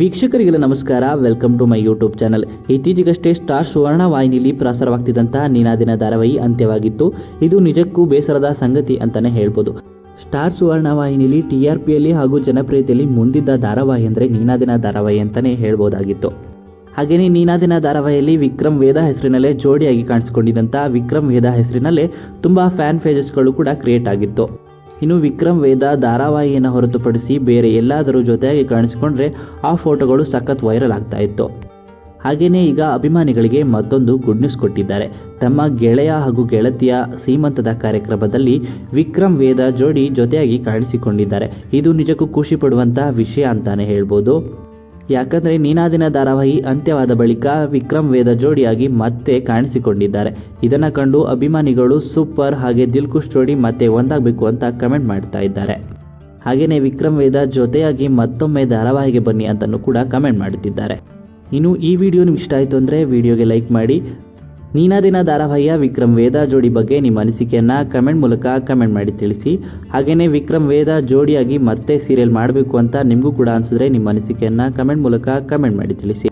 ವೀಕ್ಷಕರಿಗೆಲ್ಲ ನಮಸ್ಕಾರ. Welcome to my YouTube channel ಇತ್ತೀಚೆಗಷ್ಟೇ star Suvarna ವಾಹಿನಿಯಲ್ಲಿ ಪ್ರಸಾರವಾಗ್ತಿದ್ದಂತಹ ನೀನಾದಿನ ಧಾರಾವಾಹಿ ಅಂತ್ಯವಾಗಿತ್ತು. ಇದು ನಿಜಕ್ಕೂ ಬೇಸರದ ಸಂಗತಿ ಅಂತಾನೆ ಹೇಳ್ಬೋದು. ಸ್ಟಾರ್ ಸುವರ್ಣ ವಾಹಿನಿಯಲ್ಲಿ ಟಿ ಆರ್ ಹಾಗೂ ಜನಪ್ರಿಯತೆಯಲ್ಲಿ ಮುಂದಿದ್ದ ಧಾರಾವಾಹಿ ಅಂದರೆ ನೀನಾದಿನ ಧಾರಾವಾಹಿ ಅಂತಲೇ ಹೇಳ್ಬೋದಾಗಿತ್ತು. ಹಾಗೆಯೇ ನೀನಾದಿನ ಧಾರಾವಾಹಿಯಲ್ಲಿ ವಿಕ್ರಮ್ ವೇದ ಹೆಸರಿನಲ್ಲೇ ಜೋಡಿಯಾಗಿ ಕಾಣಿಸಿಕೊಂಡಿದ್ದಂಥ ವಿಕ್ರಮ್ ವೇದ ಹೆಸರಿನಲ್ಲೇ ತುಂಬ ಫ್ಯಾನ್ ಪೇಜಸ್ಗಳು ಕೂಡ ಕ್ರಿಯೇಟ್ ಆಗಿತ್ತು. ಇನ್ನು ವಿಕ್ರಮ್ ವೇದ ಧಾರಾವಾಹಿಯನ್ನು ಹೊರತುಪಡಿಸಿ ಬೇರೆ ಎಲ್ಲಾದರೂ ಜೊತೆಯಾಗಿ ಕಾಣಿಸಿಕೊಂಡ್ರೆ ಆ ಫೋಟೋಗಳು ಸಖತ್ ವೈರಲ್ ಆಗ್ತಾ ಇತ್ತು. ಹಾಗೆಯೇ ಈಗ ಅಭಿಮಾನಿಗಳಿಗೆ ಮತ್ತೊಂದು ಗುಡ್ ನ್ಯೂಸ್ ಕೊಟ್ಟಿದ್ದಾರೆ. ತಮ್ಮ ಗೆಳೆಯ ಹಾಗೂ ಗೆಳತಿಯ ಸೀಮಂತದ ಕಾರ್ಯಕ್ರಮದಲ್ಲಿ ವಿಕ್ರಮ್ ವೇದ ಜೋಡಿ ಜೊತೆಯಾಗಿ ಕಾಣಿಸಿಕೊಂಡಿದ್ದಾರೆ. ಇದು ನಿಜಕ್ಕೂ ಖುಷಿ ಪಡುವಂತಹ ವಿಷಯ ಅಂತಾನೆ ಹೇಳ್ಬೋದು. ಯಾಕಂದರೆ ನೀನಾದಿನ ಧಾರಾವಾಹಿ ಅಂತ್ಯವಾದ ಬಳಿಕ ವಿಕ್ರಮ್ ವೇದ ಜೋಡಿಯಾಗಿ ಮತ್ತೆ ಕಾಣಿಸಿಕೊಂಡಿದ್ದಾರೆ. ಇದನ್ನು ಕಂಡು ಅಭಿಮಾನಿಗಳು ಸೂಪರ್ ಹಾಗೆ ದಿಲ್ಕುಶ್ ಜೋಡಿ ಮತ್ತೆ ಒಂದಾಗಬೇಕು ಅಂತ ಕಮೆಂಟ್ ಮಾಡ್ತಾ ಇದ್ದಾರೆ. ಹಾಗೆಯೇ ವಿಕ್ರಮ್ ವೇದ ಜೊತೆಯಾಗಿ ಮತ್ತೊಮ್ಮೆ ಧಾರಾವಾಹಿಗೆ ಬನ್ನಿ ಅಂತಲೂ ಕೂಡ ಕಮೆಂಟ್ ಮಾಡುತ್ತಿದ್ದಾರೆ. ಇನ್ನು ಈ ವಿಡಿಯೋ ನಿಮ್ಗೆ ಇಷ್ಟ ಆಯಿತು ಅಂದರೆ ವಿಡಿಯೋಗೆ ಲೈಕ್ ಮಾಡಿ ನೀನಾದಿನ ಧಾರಾವಾಹಿಯ ವಿಕ್ರಮ್ ವೇದ ಜೋಡಿ ಬಗ್ಗೆ ನಿಮ್ಮ ಅನಿಸಿಕೆಯನ್ನು ಕಮೆಂಟ್ ಮೂಲಕ ಕಮೆಂಟ್ ಮಾಡಿ ತಿಳಿಸಿ. ಹಾಗೆಯೇ ವಿಕ್ರಮ್ ವೇದ ಜೋಡಿಯಾಗಿ ಮತ್ತೆ ಸೀರಿಯಲ್ ಮಾಡಬೇಕು ಅಂತ ನಿಮಗೂ ಕೂಡ ಅನಿಸಿದ್ರೆ ನಿಮ್ಮ ಅನಿಸಿಕೆಯನ್ನು ಕಮೆಂಟ್ ಮೂಲಕ ಕಮೆಂಟ್ ಮಾಡಿ ತಿಳಿಸಿ.